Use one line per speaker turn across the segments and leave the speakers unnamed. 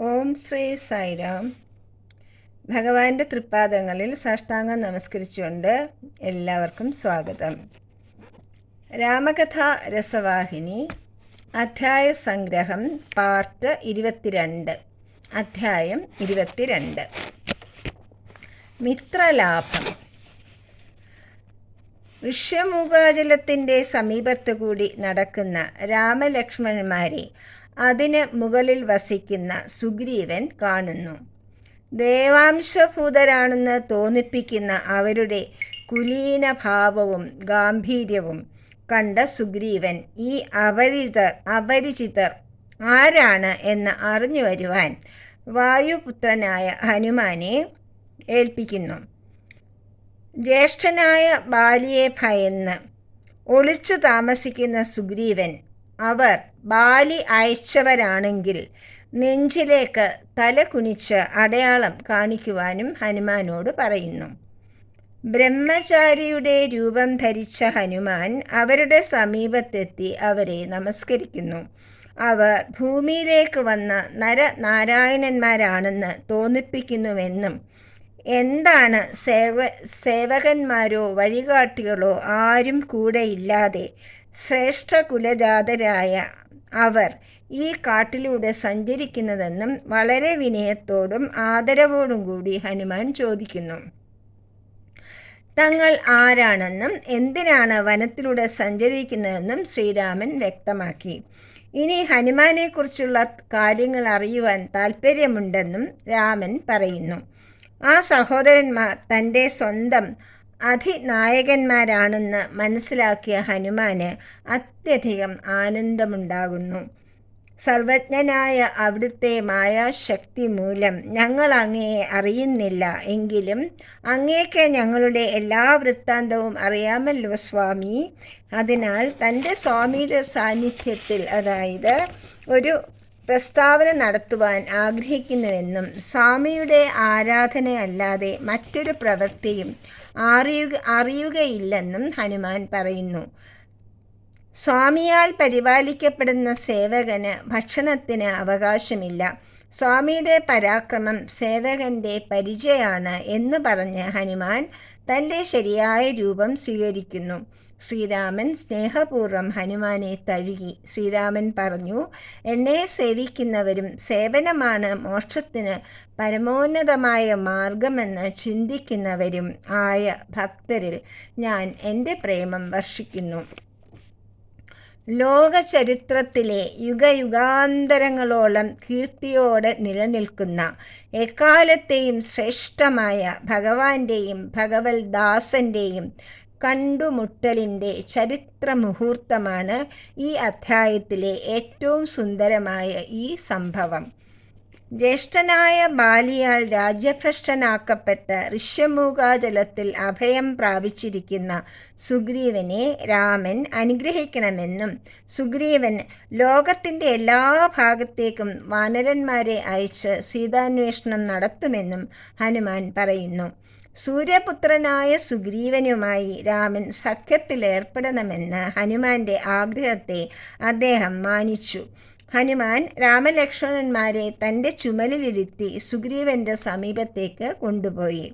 ഓം ശ്രീ സായിരാം. ഭഗവാന്റെ തൃപ്പാദങ്ങളിൽ സാഷ്ടാംഗം നമസ്കരിച്ചുകൊണ്ട് എല്ലാവർക്കും സ്വാഗതം. രാമകഥ രസവാഹിനി അധ്യായ സംഗ്രഹം പാർട്ട് ഇരുപത്തിരണ്ട് അധ്യായം ഇരുപത്തിരണ്ട്. മിത്രലാഭം. ഋഷ്യമുഖാചലത്തിന്റെ സമീപത്തു കൂടി നടക്കുന്ന രാമലക്ഷ്മണന്മാരെ അതിന് മുകളിൽ വസിക്കുന്ന സുഗ്രീവൻ കാണുന്നു. ദേവാംശഭൂതരാണെന്ന് തോന്നിപ്പിക്കുന്ന അവരുടെ കുലീന ഭാവവും ഗാംഭീര്യവും കണ്ട സുഗ്രീവൻ ഈ അപരിചിതർ അപരിചിതർ ആരാണ് എന്ന് അറിഞ്ഞു വരുവാൻ വായുപുത്രനായ ഹനുമാനെ ഏൽപ്പിക്കുന്നു. ജ്യേഷ്ഠനായ ബാലിയെ ഭയന്ന് ഒളിച്ചു താമസിക്കുന്ന സുഗ്രീവൻ അവർ ബാലി അയച്ചവരാണെങ്കിൽ നെഞ്ചിലേക്ക് തല കുനിച്ച് അടയാളം കാണിക്കുവാനും ഹനുമാനോട് പറയുന്നു. ബ്രഹ്മചാരിയുടെ രൂപം ധരിച്ച ഹനുമാൻ അവരുടെ സമീപത്തെത്തി അവരെ നമസ്കരിക്കുന്നു. അവർ ഭൂമിയിലേക്ക് വന്ന നരനാരായണന്മാരാണെന്ന് തോന്നിപ്പിക്കുന്നുവെന്നും എന്താണ് സേവ സേവകന്മാരോ വഴികാട്ടികളോ ആരും കൂടെയില്ലാതെ ശ്രേഷ്ഠ കുലജാതരായ അവർ ഈ കാട്ടിലൂടെ സഞ്ചരിക്കുന്നതെന്നും വളരെ വിനയത്തോടും ആദരവോടും കൂടി ഹനുമാൻ ചോദിക്കുന്നു. തങ്ങൾ ആരാണെന്നും എന്തിനാണ് വനത്തിലൂടെ സഞ്ചരിക്കുന്നതെന്നും ശ്രീരാമൻ വ്യക്തമാക്കി. ഇനി ഹനുമാനെക്കുറിച്ചുള്ള കാര്യങ്ങൾ അറിയുവാൻ താല്പര്യമുണ്ടെന്നും രാമൻ പറയുന്നു. ആ സഹോദരന്മാർ തന്റെ സ്വന്തം അധിനായകന്മാരാണെന്ന് മനസ്സിലാക്കിയ ഹനുമാന് അത്യധികം ആനന്ദമുണ്ടാകുന്നു. സർവജ്ഞനായ അവിടുത്തെ മായാശക്തി മൂലം ഞങ്ങൾ അങ്ങയെ അറിയുന്നില്ല എങ്കിലും അങ്ങേക്ക് ഞങ്ങളുടെ എല്ലാ വൃത്താന്തവും അറിയാമല്ലോ സ്വാമി. അതിനാൽ തന്റെ സ്വാമിയുടെ സാന്നിധ്യത്തിൽ അതായത് ഒരു പ്രസ്താവന നടത്തുവാൻ ആഗ്രഹിക്കുന്നുവെന്നും സ്വാമിയുടെ ആരാധനയല്ലാതെ മറ്റൊരു പ്രവൃത്തിയും അറിയുക അറിയുകയില്ലെന്നും ഹനുമാൻ പറയുന്നു. സ്വാമിയാൽ പരിപാലിക്കപ്പെടുന്ന സേവകന് ഭക്ഷണത്തിന് അവകാശമില്ല. സ്വാമിയുടെ പരാക്രമം സേവകന്റെ പരിചയമാണ് എന്ന് പറഞ്ഞ് ഹനുമാൻ തന്റെ ശരിയായ രൂപം സ്വീകരിക്കുന്നു. ശ്രീരാമൻ സ്നേഹപൂർവം ഹനുമാനെ തഴുകി. ശ്രീരാമൻ പറഞ്ഞു എന്നെ സേവിക്കുന്നവരും സേവനമാണ് മോക്ഷത്തിന് പരമോന്നതമായ മാർഗമെന്ന് ചിന്തിക്കുന്നവരും ആയ ഭക്തരിൽ ഞാൻ എന്റെ പ്രേമം വർഷിക്കുന്നു. ലോകചരിത്രത്തിലെ യുഗയുഗാന്തരങ്ങളോളം കീർത്തിയോടെ നിലനിൽക്കുന്ന എക്കാലത്തെയും ശ്രേഷ്ഠമായ ഭഗവാന്റെയും ഭഗവത് ദാസന്റെയും കണ്ടുമുട്ടലിന്റെ ചരിത്ര മുഹൂർത്തമാണ് ഈ അധ്യായത്തിലെ ഏറ്റവും സുന്ദരമായ ഈ സംഭവം. ജ്യേഷ്ഠനായ ബാലിയാൽ രാജ്യഭ്രഷ്ടനാക്കപ്പെട്ട ഋഷ്യമൂകാജലത്തിൽ അഭയം പ്രാപിച്ചിരിക്കുന്ന സുഗ്രീവനെ രാമൻ അനുഗ്രഹിക്കണമെന്നും സുഗ്രീവൻ ലോകത്തിന്റെ എല്ലാ ഭാഗത്തേക്കും വാനരന്മാരെ അയച്ച് സീതാന്വേഷണം നടത്തുമെന്നും ഹനുമാൻ പറയുന്നു. സൂര്യപുത്രനായ സുഗ്രീവനുമായി രാമൻ സഖ്യത്തിലേർപ്പെടണമെന്ന ഹനുമാന്റെ ആഗ്രഹത്തെ അദ്ദേഹം മാനിച്ചു. ഹനുമാൻ രാമലക്ഷ്മണന്മാരെ തന്റെ ചുമലിലിരുത്തി സുഗ്രീവന്റെ സമീപത്തേക്ക് കൊണ്ടുപോയി.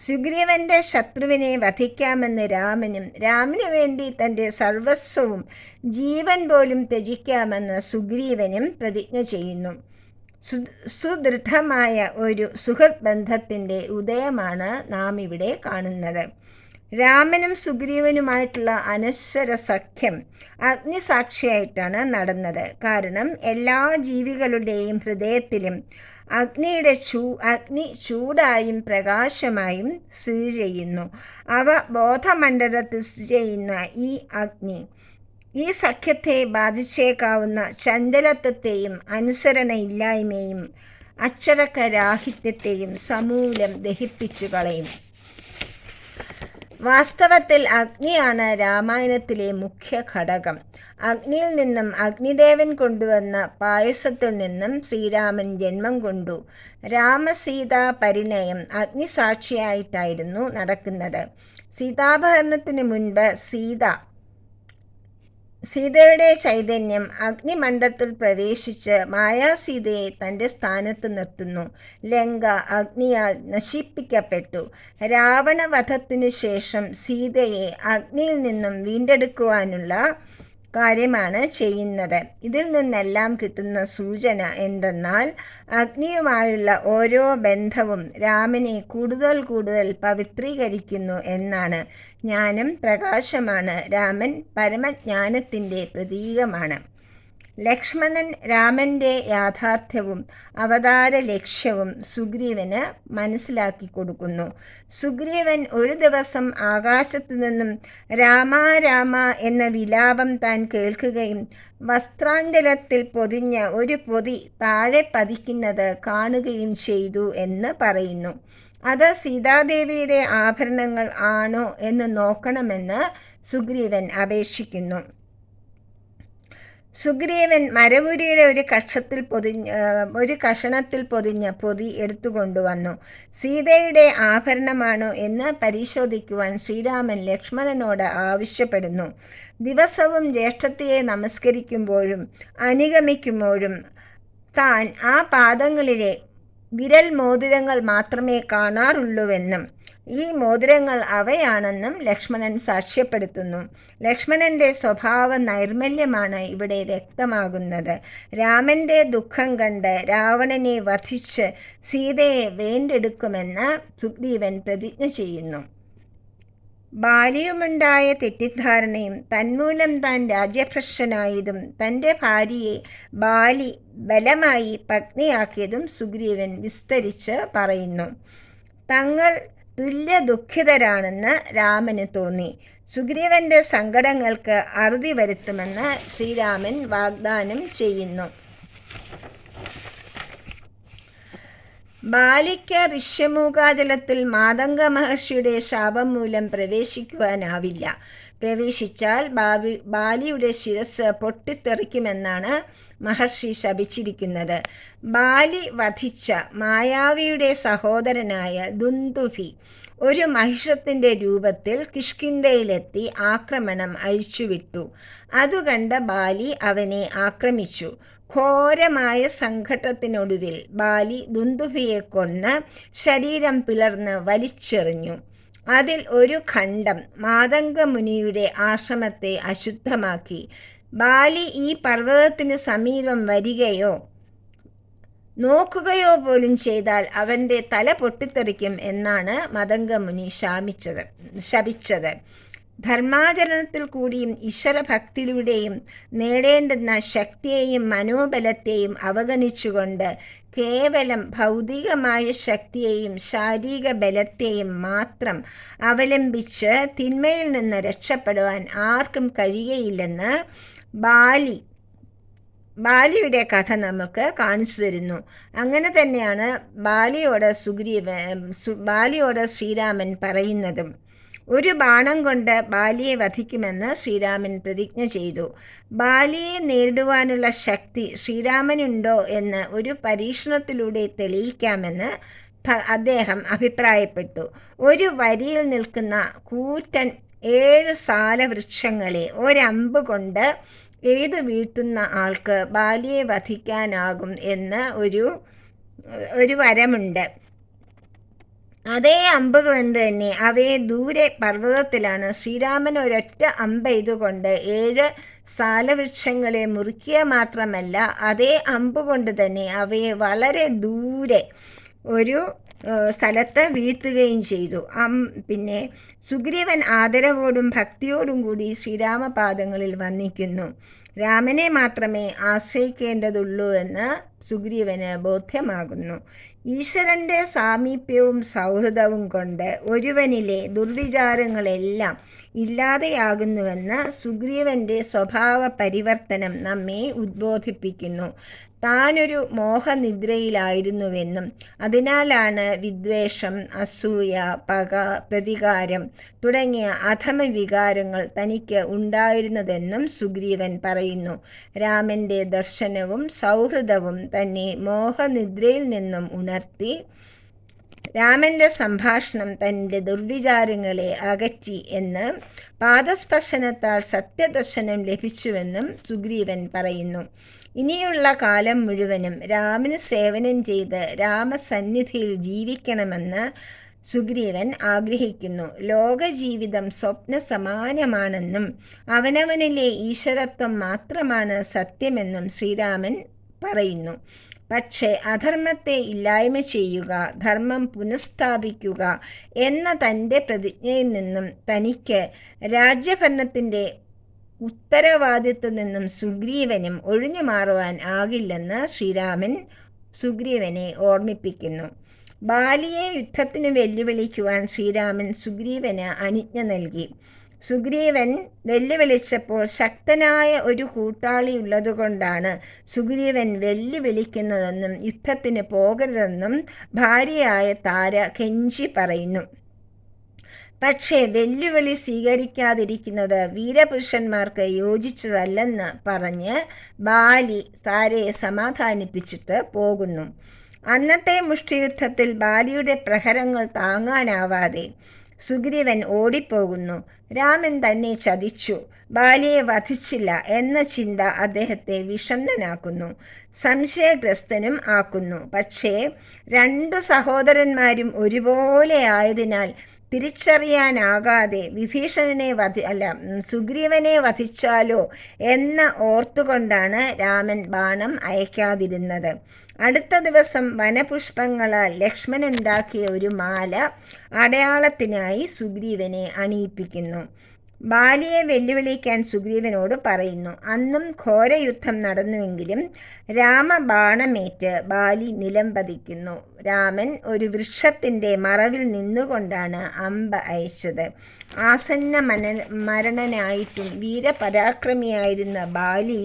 സുഗ്രീവന്റെ ശത്രുവിനെ വധിക്കാമെന്ന് രാമനും രാമന് വേണ്ടി തന്റെ സർവസ്വവും ജീവൻ പോലും ത്യജിക്കാമെന്ന് സുഗ്രീവനും പ്രതിജ്ഞ ചെയ്യുന്നു. സു സുദൃഢമായ ഒരു സുഹൃത് ബന്ധത്തിന്റെ ഉദയമാണ് നാം ഇവിടെ കാണുന്നത്. രാമനും സുഗ്രീവനുമായിട്ടുള്ള അനശ്വര സഖ്യം അഗ്നിസാക്ഷിയായിട്ടാണ് നടന്നത്. കാരണം എല്ലാ ജീവികളുടെയും ഹൃദയത്തിലും അഗ്നിയുടെ ചൂ അഗ്നി ചൂടായും പ്രകാശമായും സ്ഥിതി ചെയ്യുന്നു. അവ ബോധമണ്ഡലത്തിൽ സ്ഥിതി ചെയ്യുന്ന ഈ അഗ്നി ഈ സഖ്യത്തെ ബാധിച്ചേക്കാവുന്ന ചഞ്ചലത്വത്തെയും അനുസരണയില്ലായ്മയും അച്ചടക്കരാഹിത്യത്തെയും സമൂലം ദഹിപ്പിച്ചു കളയും. വാസ്തവത്തിൽ അഗ്നിയാണ് രാമായണത്തിലെ മുഖ്യ ഘടകം. അഗ്നിയിൽ നിന്നും അഗ്നിദേവൻ കൊണ്ടുവന്ന പായസത്തിൽ നിന്നും ശ്രീരാമൻ ജന്മം കൊണ്ടു. രാമസീതാ പരിണയം അഗ്നിസാക്ഷിയായിട്ടായിരുന്നു നടക്കുന്നത്. സീതാപഹരണത്തിന് മുൻപ് സീത സീതയുടെ ചൈതന്യം അഗ്നിമണ്ഡത്തിൽ പ്രവേശിച്ച് മായാസീതയെ തന്റെ സ്ഥാനത്ത് നിർത്തുന്നു. ലങ്ക അഗ്നിയാൽ നശിപ്പിക്കപ്പെട്ടു. രാവണവധത്തിനു ശേഷം സീതയെ അഗ്നിയിൽ നിന്നും വീണ്ടെടുക്കുവാനുള്ള കാര്യമാണ് ചെയ്യുന്നത്. ഇതിൽ നിന്നെല്ലാം കിട്ടുന്ന സൂചന എന്തെന്നാൽ അഗ്നിയുമായുള്ള ഓരോ ബന്ധവും രാമനെ കൂടുതൽ കൂടുതൽ പവിത്രീകരിക്കുന്നു എന്നാണ്. ജ്ഞാനം പ്രകാശമാണ്. രാമൻ പരമജ്ഞാനത്തിന്റെ പ്രതീകമാണ്. ലക്ഷ്മണൻ രാമന്റെ യാഥാർത്ഥ്യവും അവതാര ലക്ഷ്യവും സുഗ്രീവന് മനസ്സിലാക്കി കൊടുക്കുന്നു. സുഗ്രീവൻ ഒരു ദിവസം ആകാശത്തു നിന്നും രാമ രാമ എന്ന വിലാപം താൻ കേൾക്കുകയും വസ്ത്രാന്തരത്തിൽ പൊതിഞ്ഞ ഒരു പൊതി താഴെ പതിക്കുന്നത് കാണുകയും ചെയ്തു എന്ന് പറയുന്നു. അത് സീതാദേവിയുടെ ആഭരണങ്ങൾ ആണോ എന്ന് നോക്കണമെന്ന് സുഗ്രീവൻ അപേക്ഷിക്കുന്നു. സുഗ്രീവൻ മരവുരിയുടെ ഒരു കഷത്തിൽ പൊതിഞ്ഞ ഒരു കഷണത്തിൽ പൊതിഞ്ഞ പൊതി എടുത്തുകൊണ്ടുവന്നു. സീതയുടെ ആഭരണമാണോ എന്ന് പരിശോധിക്കുവാൻ ശ്രീരാമൻ ലക്ഷ്മണനോട് ആവശ്യപ്പെടുന്നു. ദിവസവും ജ്യേഷ്ഠത്തെയെ നമസ്കരിക്കുമ്പോഴും അനുഗമിക്കുമ്പോഴും താൻ ആ പാദങ്ങളിലെ വിരൽ മോതിരങ്ങൾ മാത്രമേ കാണാറുള്ളൂവെന്നും ഈ മോതിരങ്ങൾ അവയാണെന്നും ലക്ഷ്മണൻ സാക്ഷ്യപ്പെടുത്തുന്നു. ലക്ഷ്മണന്റെ സ്വഭാവ നൈർമല്യമാണ് ഇവിടെ വ്യക്തമാകുന്നത്. രാമന്റെ ദുഃഖം കണ്ട് രാവണനെ വധിച്ച് സീതയെ വേണ്ടെടുക്കുമെന്ന് സുഗ്രീവൻ പ്രതിജ്ഞ ചെയ്യുന്നു. ബാലിയുമുണ്ടായ തെറ്റിദ്ധാരണയും തന്മൂലം താൻ രാജ്യഭ്രഷ്ടനായതും തന്റെ ഭാര്യയെ ബാലി ബലമായി പത്നിയാക്കിയതും സുഗ്രീവൻ വിസ്തരിച്ച് പറയുന്നു. തങ്ങൾ തുല്യ ദുഃഖിതരാണെന്ന് രാമന് തോന്നി. സുഗ്രീവന്റെ സങ്കടങ്ങൾക്ക് അറുതി വരുത്തുമെന്ന് ശ്രീരാമൻ വാഗ്ദാനം ചെയ്യുന്നു. ബാലിക്ക് ഋഷ്യമൂകാജലത്തിൽ മാതംഗ മഹർഷിയുടെ ശാപം മൂലം പ്രവേശിക്കുവാനാവില്ല. പ്രവേശിച്ചാൽ ബാബി ബാലിയുടെ ശിരസ് പൊട്ടിത്തെറിക്കുമെന്നാണ് മഹർഷി ശപിച്ചിരിക്കുന്നത്. ബാലി വധിച്ച മായാവിയുടെ സഹോദരനായ ദുന്ദുഫി ഒരു മഹിഷത്തിന്റെ രൂപത്തിൽ കിഷ്കിന്തയിലെത്തി ആക്രമണം അഴിച്ചുവിട്ടു. അതുകണ്ട ബാലി അവനെ ആക്രമിച്ചു. ഘോരമായ സംഘട്ടത്തിനൊടുവിൽ ബാലി ദുന്ദുഫിയെ കൊന്ന് ശരീരം പിളർന്ന് വലിച്ചെറിഞ്ഞു. അതിൽ ഒരു ഖണ്ഡം മാതംഗമുനിയുടെ ആശ്രമത്തെ അശുദ്ധമാക്കി. ബാലി ഈ പർവതത്തിന് സമീപം വരികയോ നോക്കുകയോ പോലും ചെയ്താൽ അവന്റെ തല പൊട്ടിത്തെറിക്കും എന്നാണ് മതംഗമുനി ശാമിച്ചത് ശപിച്ചത്. ധർമാചരണത്തിൽ കൂടിയും ഈശ്വരഭക്തിയിലൂടെയും നേടേണ്ടുന്ന ശക്തിയെയും മനോബലത്തെയും അവഗണിച്ചുകൊണ്ട് കേവലം ഭൗതികമായ ശക്തിയെയും ശാരീരിക ബലത്തെയും മാത്രം അവലംബിച്ച് തിന്മയിൽ നിന്ന് രക്ഷപ്പെടുവാൻ ആർക്കും കഴിയയില്ലെന്ന് ബാലി ബാലിയുടെ കഥ നമുക്ക് കാണിച്ചു തരുന്നു. അങ്ങനെ തന്നെയാണ് ബാലിയോട് സുഗ്രീവ ബാലിയോട് ശ്രീരാമൻ പറയുന്നതും. ഒരു ബാണം കൊണ്ട് ബാലിയെ വധിക്കുമെന്ന് ശ്രീരാമൻ പ്രതിജ്ഞ ചെയ്തു. ബാലിയെ നേരിടുവാനുള്ള ശക്തി ശ്രീരാമനുണ്ടോ എന്ന് ഒരു പരീക്ഷണത്തിലൂടെ തെളിയിക്കാമെന്ന് അദ്ദേഹം അഭിപ്രായപ്പെട്ടു. ഒരു വരിയിൽ നിൽക്കുന്ന കൂറ്റൻ ഏഴ് സാലവൃക്ഷങ്ങളെ ഒരമ്പ് കൊണ്ട് ഏത് വീഴ്ത്തുന്ന ആൾക്ക് ബാലിയെ വധിക്കാനാകും എന്ന് ഒരു ഒരു വരമുണ്ട്. അതേ അമ്പ് കൊണ്ട് തന്നെ അവയെ ദൂരെ പർവതത്തിലാണ്. ശ്രീരാമൻ ഒരൊറ്റ അമ്പ് ഇതുകൊണ്ട് ഏഴ് സാലവൃക്ഷങ്ങളെ മുറിക്കുക മാത്രമല്ല അതേ അമ്പ് കൊണ്ട് തന്നെ അവയെ വളരെ ദൂരെ ഒരു സ്ഥലത്ത് വീഴ്ത്തുകയും ചെയ്തു. അം പിന്നെ സുഗ്രീവൻ ആദരവോടും ഭക്തിയോടും കൂടി ശ്രീരാമപാദങ്ങളിൽ വന്നിക്കുന്നു. രാമനെ മാത്രമേ ആശ്രയിക്കേണ്ടതുള്ളൂ എന്ന് സുഗ്രീവന് ബോധ്യമാകുന്നു. ഈശ്വരന്റെ സാമീപ്യവും സൗഹൃദവും കൊണ്ട് ഒരുവനിലെ ദുർവിചാരങ്ങളെല്ലാം ഇല്ലാതെയാകുന്നുവെന്ന് സുഗ്രീവന്റെ സ്വഭാവ പരിവർത്തനം നമ്മെ ഉദ്ബോധിപ്പിക്കുന്നു. താനൊരു മോഹനിദ്രയിലായിരുന്നുവെന്നും അതിനാലാണ് വിദ്വേഷം അസൂയ പക പ്രതികാരം തുടങ്ങിയ അധമ വികാരങ്ങൾ തനിക്ക് ഉണ്ടായിരുന്നതെന്നും സുഗ്രീവൻ പറയുന്നു. രാമന്റെ ദർശനവും സൗഹൃദവും തന്നെ മോഹനിദ്രയിൽ നിന്നും ഉണർത്തി രാമന്റെ സംഭാഷണം തന്റെ ദുർവിചാരങ്ങളെ അകറ്റി എന്ന് പാദസ്പർശനത്താൽ സത്യദർശനം ലഭിച്ചുവെന്നും സുഗ്രീവൻ പറയുന്നു. ഇനിയുള്ള കാലം മുഴുവനും രാമന് സേവനം ചെയ്ത് രാമസന്നിധിയിൽ ജീവിക്കണമെന്ന് സുഗ്രീവൻ ആഗ്രഹിക്കുന്നു. ലോകജീവിതം സ്വപ്ന സമാനമാണെന്നും അവനവനിലെ ഈശ്വരത്വം മാത്രമാണ് സത്യമെന്നും ശ്രീരാമൻ പറയുന്നു. പക്ഷേ അധർമ്മത്തെ ഇല്ലായ്മ ചെയ്യുക ധർമ്മം പുനഃസ്ഥാപിക്കുക എന്ന തന്റെ പ്രതിജ്ഞയിൽ നിന്നും തനിക്ക് രാജ്യഭരണത്തിന്റെ ഉത്തരവാദിത്വം നിന്നും സുഗ്രീവനും ഒഴിഞ്ഞു മാറുവാൻ ആകില്ലെന്ന് ശ്രീരാമൻ സുഗ്രീവനെ ഓർമ്മിപ്പിക്കുന്നു. ബാലിയെ യുദ്ധത്തിന് വെല്ലുവിളിക്കുവാൻ ശ്രീരാമൻ സുഗ്രീവന് അനുജ്ഞ നൽകി. സുഗ്രീവൻ വെല്ലുവിളിച്ചപ്പോൾ ശക്തനായ ഒരു കൂട്ടാളി ഉള്ളതുകൊണ്ടാണ് സുഗ്രീവൻ വെല്ലുവിളിക്കുന്നതെന്നും യുദ്ധത്തിന് പോകരുതെന്നും ഭാര്യയായ താര കെഞ്ചി പറയുന്നു. പക്ഷേ വെല്ലുവിളി സ്വീകരിക്കാതിരിക്കുന്നത് വീരപുരുഷന്മാർക്ക് യോജിച്ചതല്ലെന്ന് പറഞ്ഞ് ബാലി താരയെ സമാധാനിപ്പിച്ചിട്ട് പോകുന്നു. അന്നത്തെ മുഷ്ടിയുദ്ധത്തിൽ ബാലിയുടെ പ്രഹരങ്ങൾ താങ്ങാനാവാതെ സുഗ്രീവൻ ഓടിപ്പോകുന്നു. രാമൻ തന്നെ ചതിച്ചു. ബാലിയെ വധിച്ചില്ല എന്ന ചിന്ത അദ്ദേഹത്തെ വിഷണ്ണനാക്കുന്നു. സംശയഗ്രസ്തനും ആക്കുന്നു. പക്ഷേ രണ്ടു സഹോദരന്മാരും ഒരുപോലെ ആയതിനാൽ തിരിച്ചറിയാനാകാതെ വിഭീഷണനെ വധി അല്ല സുഗ്രീവനെ വധിച്ചാലോ എന്ന ഓർത്തുകൊണ്ടാണ് രാമൻ ബാണം അയക്കാതിരുന്നത്. അടുത്ത ദിവസം വനപുഷ്പങ്ങളാൽ ലക്ഷ്മനുണ്ടാക്കിയ ഒരു മാല അടയാളത്തിനായി സുഗ്രീവനെ അണിയിപ്പിക്കുന്നു. ബാലിയെ വെല്ലുവിളിക്കാൻ സുഗ്രീവനോട് പറയുന്നു. അന്നും ഘോരയുദ്ധം നടന്നുവെങ്കിലും രാമ രാമബാണമേറ്റ് ബാലി നിലം പതിക്കുന്നു. രാമൻ ഒരു വൃക്ഷത്തിന്റെ മറവിൽ നിന്നുകൊണ്ടാണ് അമ്പ അയച്ചത്. ആസന്ന മന മരണനായിട്ടും വീരപരാക്രമിയായിരുന്ന ബാലി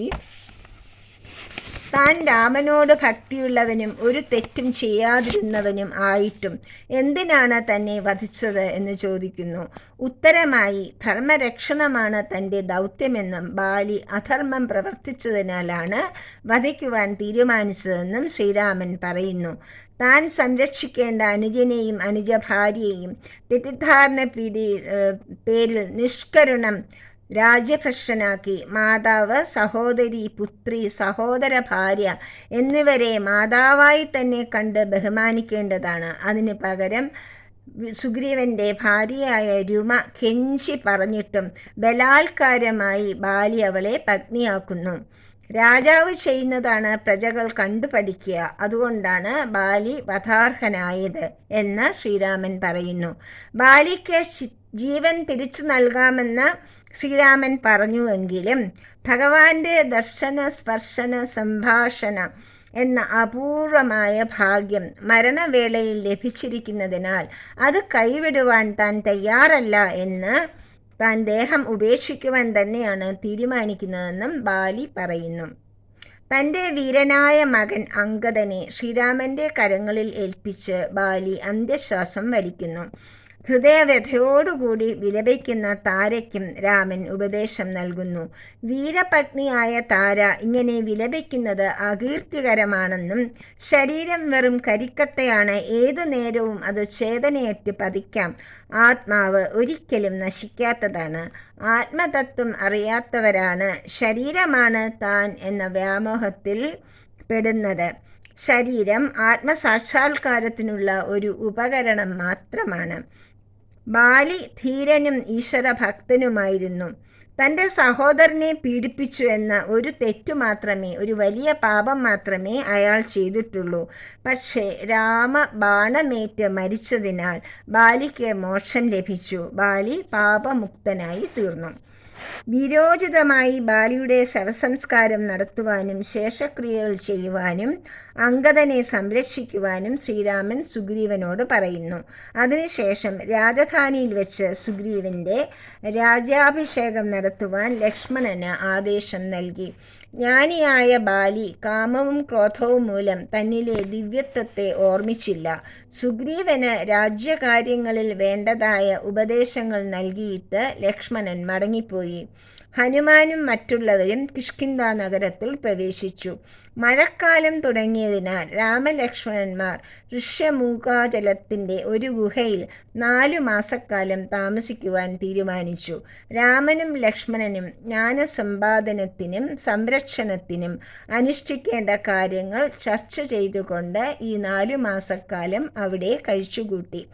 താൻ രാമനോട് ഭക്തിയുള്ളവനും ഒരു തെറ്റും ചെയ്യാതിരുന്നവനും ആയിട്ടും എന്തിനാണ് തന്നെ വധിച്ചത് എന്ന് ചോദിക്കുന്നു. ഉത്തരമായി ധർമ്മരക്ഷണമാണ് തന്റെ ദൗത്യമെന്നും ബാലി അധർമ്മം പ്രവർത്തിച്ചതിനാലാണ് വധിക്കുവാൻ തീരുമാനിച്ചതെന്നും ശ്രീരാമൻ പറയുന്നു. താൻ സംരക്ഷിക്കേണ്ട അനുജനെയും അനുജ ഭാര്യയെയും തെറ്റിദ്ധാരണ പേരിൽ നിഷ്കരുണം രാജ്യഭ്രഷ്ടനാക്കി മാതാവ് സഹോദരി പുത്രി സഹോദര ഭാര്യ എന്നിവരെ മാതാവായി തന്നെ കണ്ട് ബഹുമാനിക്കേണ്ടതാണ്. അതിന് പകരം സുഗ്രീവന്റെ ഭാര്യയായ രുമ കെഞ്ചി പറഞ്ഞിട്ടും ബലാത്കാരമായി ബാലി അവളെ പത്നിയാക്കുന്നു. രാജാവ് ചെയ്യുന്നതാണ് പ്രജകൾ കണ്ടുപഠിക്കുക അതുകൊണ്ടാണ് ബാലി വധാർഹനായത് എന്ന് ശ്രീരാമൻ പറയുന്നു. ബാലിക്ക് ജീവൻ തിരിച്ചു നൽകാമെന്ന ശ്രീരാമൻ പറഞ്ഞുവെങ്കിലും ഭഗവാന്റെ ദർശന സ്പർശന സംഭാഷണ എന്ന അപൂർവമായ ഭാഗ്യം മരണവേളയിൽ ലഭിച്ചിരിക്കുന്നതിനാൽ അത് കൈവിടുവാൻ താൻ തയ്യാറല്ല എന്ന് താൻ ദേഹം ഉപേക്ഷിക്കുവാൻ തന്നെയാണ് തീരുമാനിക്കുന്നതെന്നും ബാലി പറയുന്നു. തന്റെ വീരനായ മകൻ അങ്കദനെ ശ്രീരാമന്റെ കരങ്ങളിൽ ഏൽപ്പിച്ച് ബാലി അന്ത്യശ്വാസം വലിക്കുന്നു. ഹൃദയവ്യഥയോടുകൂടി വിലപിക്കുന്ന താരയ്ക്കും രാമൻ ഉപദേശം നൽകുന്നു. വീരപത്നിയായ താര ഇങ്ങനെ വിലപിക്കുന്നത് അകീർത്തികരമാണെന്നും ശരീരം വെറും കരിക്കട്ടയാണ് ഏതു നേരവും അത് ചേതനയേറ്റ് പതിക്കാം. ആത്മാവ് ഒരിക്കലും നശിക്കാത്തതാണ്. ആത്മതത്വം അറിയാത്തവരാണ് ശരീരമാണ് താൻ എന്ന വ്യാമോഹത്തിൽ പെടുന്നത്. ശരീരം ആത്മസാക്ഷാത്കാരത്തിനുള്ള ഒരു ഉപകരണം മാത്രമാണ്. ബാലി ധീരനും ഈശ്വരഭക്തനുമായിരുന്നു. തന്റെ സഹോദരനെ പീഡിപ്പിച്ചു എന്ന ഒരു തെറ്റു മാത്രമേ ഒരു വലിയ പാപം മാത്രമേ അയാൾ ചെയ്തിട്ടുള്ളൂ. പക്ഷേ രാമ ബാണമേറ്റ് മരിച്ചതിനാൽ ബാലിക്ക് മോക്ഷം ലഭിച്ചു. ബാലി പാപമുക്തനായി തീർന്നു. വിരോചിതമായി ബാലിയുടെ ശവസംസ്കാരം നടത്തുവാനും ശേഷക്രിയകൾ ചെയ്യുവാനും അങ്കദനെ സംരക്ഷിക്കുവാനും ശ്രീരാമൻ സുഗ്രീവനോട് പറയുന്നു. അതിനുശേഷം രാജധാനിയിൽ വെച്ച് സുഗ്രീവന്റെ രാജ്യാഭിഷേകം നടത്തുവാൻ ലക്ഷ്മണന് ആദേശം നൽകി. ജ്ഞാനിയായ ബാലി കാമവും ക്രോധവും മൂലം തന്നിലെ ദിവ്യത്വത്തെ ഓർമ്മിച്ചില്ല. സുഗ്രീവന് രാജ്യകാര്യങ്ങളിൽ വേണ്ടതായ ഉപദേശങ്ങൾ നൽകിയിട്ട് ലക്ഷ്മണൻ മടങ്ങിപ്പോയി. ഹനുമാനും മറ്റുള്ളവരും കിഷ്കിന്ദ നഗരത്തിൽ പ്രവേശിച്ചു. മഴക്കാലം തുടങ്ങിയതിനാൽ രാമലക്ഷ്മണന്മാർ ഋഷ്യമൂകാചലത്തിന്റെ ഒരു ഗുഹയിൽ നാലു മാസക്കാലം താമസിക്കുവാൻ തീരുമാനിച്ചു. രാമനും ലക്ഷ്മണനും ജ്ഞാനസമ്പാദനത്തിനും സംരക്ഷണത്തിനും അനുഷ്ഠിക്കേണ്ട കാര്യങ്ങൾ ചർച്ച ചെയ്തുകൊണ്ട് ഈ നാലു മാസക്കാലം അവിടെ കഴിച്ചുകൂട്ടി.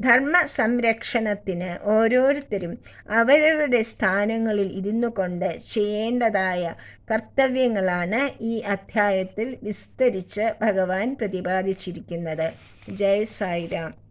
ധർമ്മ സംരക്ഷണത്തിന് ഓരോരുത്തരും അവരവരുടെ സ്ഥാനങ്ങളിൽ ഇരുന്നു കൊണ്ട് ചെയ്യേണ്ടതായ കർത്തവ്യങ്ങളാണ് ഈ അധ്യായത്തിൽ വിസ്തരിച്ച് ഭഗവാൻ പ്രതിപാദിച്ചിരിക്കുന്നത്. ജയ് സായിരാം.